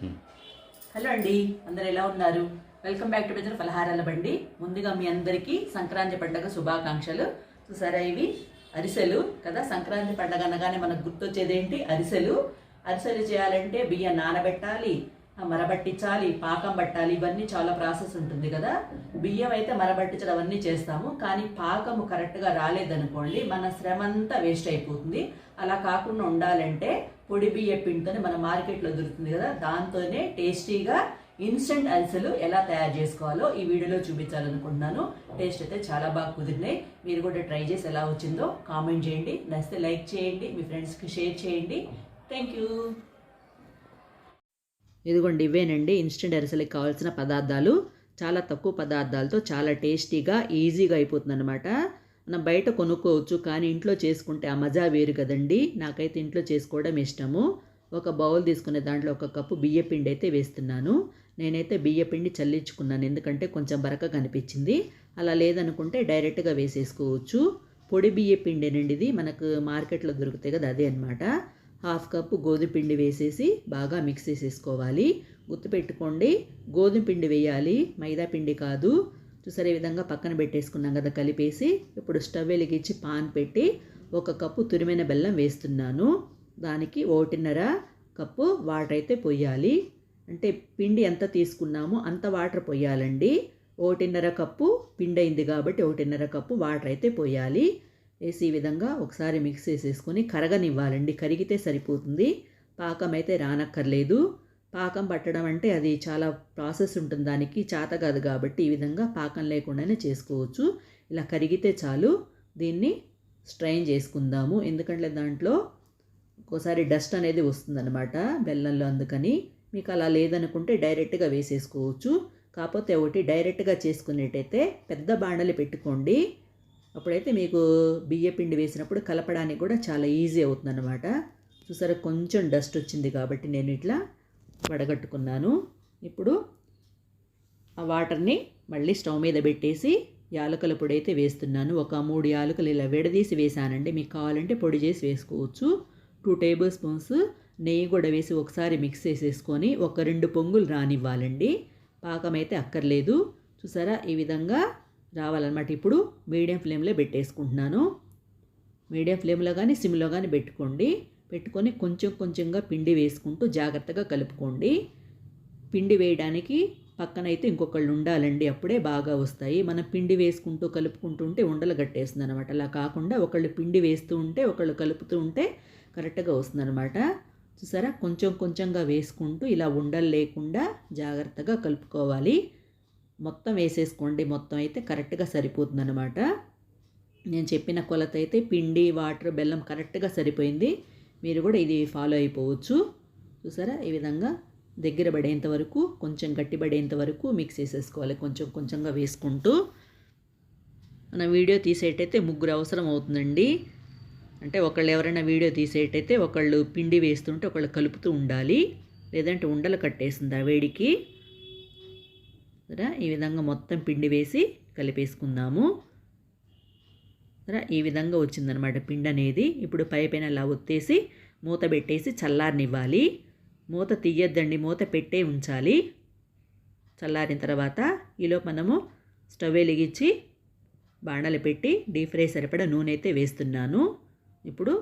Hello అండి అందరు ఎలా ఉన్నారు? వెల్కమ్ బ్యాక్ టు బెజర్ ఫలహారాల బండి ముందుగా మీ అందరికీ సంక్రాంతి పండగ శుభాకాంక్షలు. చూసారా ఇవి? అరిసెలు కదా? సంక్రాంతి పండగ అనగానే మనకు గుర్తొచ్చేది ఏంటి? అరిసెలు. అరిసెలు చేయాలంటే బియ్యం నానబెట్టాలి మరబట్టించాలి పాకం పట్టాలి ఇవన్నీ చాలా ప్రాసెస్ ఉంటుంది కదా? బియ్యం అయితే మరబట్టించడం అవన్నీ చేస్తాము. కానీ పాకము కరెక్ట్గా రాలేదనుకోండి మన శ్రమ అంతా వేస్ట్ అయిపోతుంది. అలా కాకుండా ఉండాలంటే పొడి బియ్య పిండితోనే మన మార్కెట్లో దొరుకుతుంది కదా దాంతోనే టేస్టీగా ఇన్స్టెంట్ అరిసెలు ఎలా తయారు చేసుకోవాలో ఈ వీడియోలో చూపించాలనుకుంటున్నాను. టేస్ట్ అయితే చాలా బాగా కుదిరినాయి. మీరు కూడా ట్రై చేసి ఎలా వచ్చిందో కామెంట్ చేయండి. నచ్చితే లైక్ చేయండి మీ ఫ్రెండ్స్కి షేర్ చేయండి. Thank you. ఇదిగోండి ఇవేనండి. ఇన్స్టెంట్ అరిసెలకి కావాల్సిన పదార్థాలు. చాలా తక్కువ పదార్థాలతో చాలా టేస్టీగా ఈజీగా అయిపోతుంది అనమాట మనం బయట కొనుక్కోవచ్చు కానీ ఇంట్లో చేసుకుంటే ఆ మజా వేరు కదండి. నాకైతే ఇంట్లో చేసుకోవడం ఇష్టము. ఒక బౌల్ తీసుకునే దాంట్లో ఒక కప్పు బియ్యపిండి అయితే వేస్తున్నాను. నేనైతే బియ్యపిండి చల్లించుకున్నాను. ఎందుకంటే కొంచెం బరక కనిపించింది అలా లేదనుకుంటే డైరెక్ట్గా వేసేసుకోవచ్చు. పొడి బియ్యపిండినండి ఇది మనకు మార్కెట్లో దొరుకుతాయి కదా అదే అనమాట హాఫ్ కప్పు గోధుమ పిండి వేసేసి బాగా మిక్స్ చేసేసుకోవాలి. గుర్తుపెట్టుకోండి గోధుమ పిండి వేయాలి. మైదా పిండి కాదు. చూసారు ఈ విధంగా పక్కన పెట్టేసుకున్నాం కదా కలిపేసి ఇప్పుడు స్టవ్ వెలిగించి పాన్ పెట్టి ఒక కప్పు తురిమైన బెల్లం వేస్తున్నాను. దానికి ఒకటిన్నర కప్పు వాటర్ అయితే పొయ్యాలి అంటే పిండి ఎంత తీసుకున్నామో అంత వాటర్ పొయ్యాలండి ఒకటిన్నర కప్పు పిండి అయింది కాబట్టి ఒకటిన్నర కప్పు వాటర్ అయితే పోయాలి. వేసి ఈ విధంగా ఒకసారి మిక్స్ చేసేసుకొని కరగనివ్వాలండి. కరిగితే సరిపోతుంది. పాకం అయితే రానక్కర్లేదు. పాకం పట్టడం అంటే అది చాలా ప్రాసెస్ ఉంటుంది. దానికి చేత కాదు కాబట్టి ఈ విధంగా పాకం లేకుండానే చేసుకోవచ్చు. ఇలా కరిగితే చాలు. దీన్ని స్ట్రైన్ చేసుకుందాము. ఎందుకంటే దాంట్లో ఒక్కోసారి డస్ట్ అనేది వస్తుందన్నమాట బెల్లంలో అందుకని. మీకు అలా లేదనుకుంటే డైరెక్ట్గా వేసేసుకోవచ్చు. కాకపోతే ఒకటి డైరెక్ట్గా చేసుకునేటైతే పెద్ద బాండలు పెట్టుకోండి. అప్పుడైతే మీకు బియ్య పిండి వేసినప్పుడు కలపడానికి కూడా చాలా ఈజీ అవుతుందన్నమాట. చూసారా కొంచెం డస్ట్ వచ్చింది కాబట్టి నేను ఇట్లా వడగట్టుకున్నాను. ఇప్పుడు ఆ వాటర్ని మళ్ళీ స్టవ్ మీద పెట్టేసి యాలకుల పొడి అయితే వేస్తున్నాను. ఒక మూడు యాలకులు ఇలా విడదీసి వేసానండి. మీకు కావాలంటే పొడి చేసి వేసుకోవచ్చు. టూ టేబుల్ స్పూన్స్ నెయ్యి కూడా వేసి ఒకసారి మిక్స్ చేసేసుకొని ఒక రెండు పొంగులు రానివ్వాలండి. పాకం అయితే అక్కర్లేదు. చూసారా? ఈ విధంగా రావాలన్నమాట. ఇప్పుడు మీడియం ఫ్లేమ్లో పెట్టేసుకుంటున్నాను. మీడియం ఫ్లేమ్లో కానీ సిమ్లో కానీ పెట్టుకోండి. పెట్టుకొని కొంచెం కొంచెంగా పిండి వేసుకుంటూ జాగ్రత్తగా కలుపుకోండి. పిండి వేయడానికి పక్కనైతే ఇంకొకళ్ళు ఉండాలండి అప్పుడే బాగా వస్తాయి. మనం పిండి వేసుకుంటూ కలుపుకుంటూ ఉంటే ఉండలు గట్టేస్తుంది అనమాట అలా కాకుండా ఒకళ్ళు పిండి వేస్తూ ఉంటే ఒకళ్ళు కలుపుతూ ఉంటే కరెక్ట్గా వస్తుందన్నమాట. చూసారా? కొంచెం కొంచెంగా వేసుకుంటూ ఇలా ఉండలు లేకుండా జాగ్రత్తగా కలుపుకోవాలి. మొత్తం వేసేసుకోండి. మొత్తం అయితే కరెక్ట్గా సరిపోతుందన్నమాట. నేను చెప్పిన కొలత అయితే పిండి వాటర్ బెల్లం కరెక్ట్గా సరిపోయింది. మీరు కూడా ఇది ఫాలో అయిపోవచ్చు. చూసారా? ఈ విధంగా దగ్గర పడేంత వరకు కొంచెం గట్టిపడేంత వరకు మిక్స్ చేసేసుకోవాలి. కొంచెం కొంచెంగా వేసుకుంటూ. మన వీడియో తీసేటైతే ముగ్గురు అవసరం అవుతుందండి. అంటే ఒకళ్ళు ఎవరైనా వీడియో తీసేటైతే ఒకళ్ళు పిండి వేస్తుంటే ఒకళ్ళు కలుపుతూ ఉండాలి. లేదంటే ఉండలు కట్టేసింది ఆ వేడికి. సరే ఈ విధంగా మొత్తం పిండి వేసి కలిపేసుకుందాము. ఈ విధంగా వచ్చిందనమాట పిండి అనేది ఇప్పుడు పై పైన అలా ఒత్తేసి మూత పెట్టేసి చల్లారనివ్వాలి. మూత తీయద్దండి మూత పెట్టే ఉంచాలి. చల్లారిన తర్వాత ఈలో మనము స్టవ్ వెలిగించి బాణలు పెట్టి డీప్ ఫ్రై సరిపడా నూనె అయితే వేస్తున్నాను. ఇప్పుడు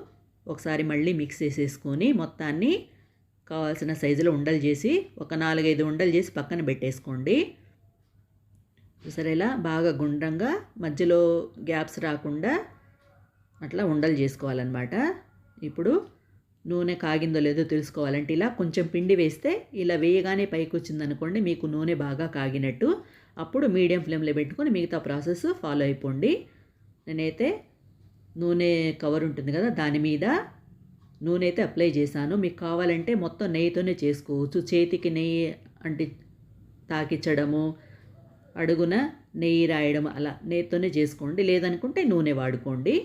ఒకసారి మళ్ళీ మిక్స్ చేసేసుకొని మొత్తాన్ని కావాల్సిన సైజులో ఉండలు చేసి ఒక నాలుగైదు ఉండలు చేసి పక్కన పెట్టేసుకోండి. చూసారా ఇలా బాగా గుండ్రంగా మధ్యలో గ్యాప్స్ రాకుండా అట్లా ఉండలు చేసుకోవాలన్నమాట. ఇప్పుడు నూనె కాగిందో లేదో తెలుసుకోవాలంటే ఇలా కొంచెం పిండి వేస్తే ఇలా వేయగానే పైకి వచ్చిందనుకోండి మీకు నూనె బాగా కాగినట్టు అప్పుడు మీడియం ఫ్లేమ్లో పెట్టుకొని మిగతా ప్రాసెస్ ఫాలో అయిపోండి. నేనైతే నూనె కవర్ ఉంటుంది కదా దాని మీద నూనె అయితే అప్లై చేశాను. మీకు కావాలంటే మొత్తం నెయ్యితోనే చేసుకోవచ్చు. చేతికి నెయ్యి అంటే తాకిచ్చడము అడుగున నెయ్యి రాయడం అలా నెయ్యితోనే చేసుకోండి. లేదనుకుంటే నూనె వాడుకోండి.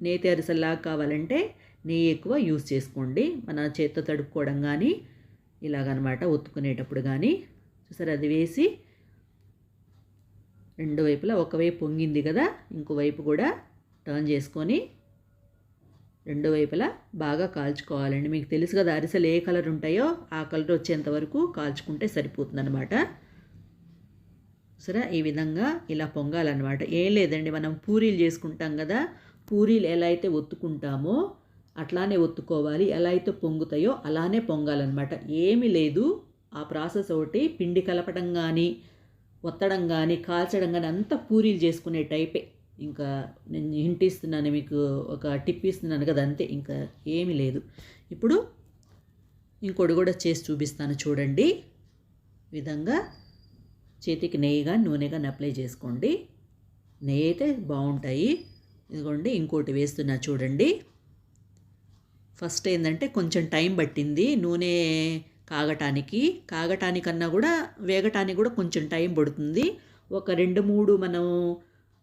నేతి అరిసెల్లాగా కావాలంటే నెయ్యి ఎక్కువ యూస్ చేసుకోండి. మన చేత్తో తడుపుకోవడం కానీ ఇలాగనమాట ఒత్తుకునేటప్పుడు కానీ చూసారు అది వేసి రెండు వైపులా ఒకవైపు పొంగింది కదా ఇంకోవైపు కూడా టర్న్ చేసుకొని రెండు వైపులా బాగా కాల్చుకోవాలండి. మీకు తెలుసు కదా అరిసెలు ఏ కలర్ ఉంటాయో ఆ కలర్ వచ్చేంత వరకు కాల్చుకుంటే సరిపోతుందన్నమాట సరే ఈ విధంగా ఇలా పొంగాలన్నమాట. ఏం లేదండి మనం పూరీలు చేసుకుంటాం కదా పూరీలు ఎలా అయితే ఒత్తుకుంటామో అట్లానే ఒత్తుకోవాలి. ఎలా అయితే పొంగుతాయో అలానే పొంగాలన్నమాట. ఏమీ లేదు ఆ ప్రాసెస్ ఒకటి. పిండి కలపడం కానీ ఒత్తడం కానీ కాల్చడం కానీ అంతా పూరీలు చేసుకునే టైపే. ఇంకా నేను హింట్ ఇస్తున్నాను మీకు ఒక టిప్ ఇస్తున్నాను కదా అంతే. ఇంకా ఏమీ లేదు. ఇప్పుడు ఇంకోటి కూడా చేసి చూపిస్తాను చూడండి. విధంగా చేతికి నెయ్యిగా కానీ నూనె కానీ అప్లై చేసుకోండి. నెయ్యి అయితే బాగుంటాయి. ఇదిగోండి ఇంకోటి వేస్తున్నా చూడండి. ఫస్ట్ ఏంటంటే కొంచెం టైం పట్టింది నూనె కాగటానికి. కాగటానికన్నా కూడా వేగటానికి కూడా కొంచెం టైం పడుతుంది. ఒక రెండు మూడు మనం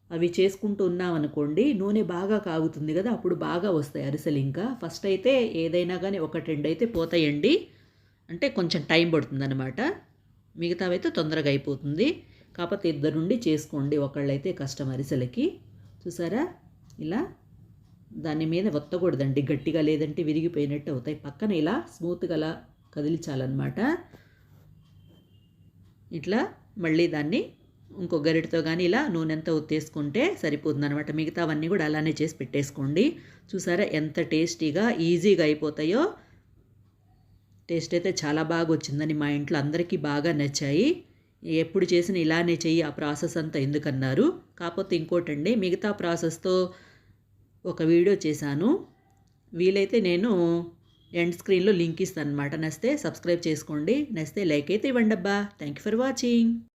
అవి చేసుకుంటూ ఉన్నామనుకోండి నూనె బాగా కాగుతుంది కదా అప్పుడు బాగా వస్తాయి అరిసెలు ఇంకా. ఫస్ట్ అయితే ఏదైనా కానీ ఒకటి రెండు అయితే పోతాయండి. అంటే కొంచెం టైం పడుతుంది అనమాట మిగతావైతే తొందరగా అయిపోతుంది. కాకపోతే ఇద్దరు నుండి చేసుకోండి ఒకళ్ళైతే కష్టం అరిసెలకి. చూసారా? ఇలా దాని మీద ఒత్తకూడదండి. గట్టిగా లేదంటే విరిగిపోయినట్టు అవుతాయి. పక్కన ఇలా స్మూత్గా అలా కదిలించాలన్నమాట. ఇట్లా మళ్ళీ దాన్ని ఇంకో గరిటతో కానీ ఇలా నూనెంతా ఉత్తేసుకుంటే సరిపోతుంది అనమాట మిగతావన్నీ కూడా అలానే చేసి పెట్టేసుకోండి. చూసారా ఎంత టేస్టీగా ఈజీగా అయిపోతాయో. టేస్ట్ అయితే చాలా బాగా వచ్చిందని మా ఇంట్లో అందరికీ బాగా నచ్చాయి. ఎప్పుడు చేసిన ఇలానే చెయ్యి ఆ ప్రాసెస్ అంతా ఎందుకన్నారు. కాకపోతే ఇంకోటండి మిగతా ప్రాసెస్తో ఒక వీడియో చేశాను. వీలైతే నేను ఎండ్ స్క్రీన్లో లింక్ ఇస్తాను అనమాట నస్తే సబ్స్క్రైబ్ చేసుకోండి నస్తే లైక్ అయితే ఇవ్వండి అబ్బా థ్యాంక్ యూ ఫర్ వాచింగ్.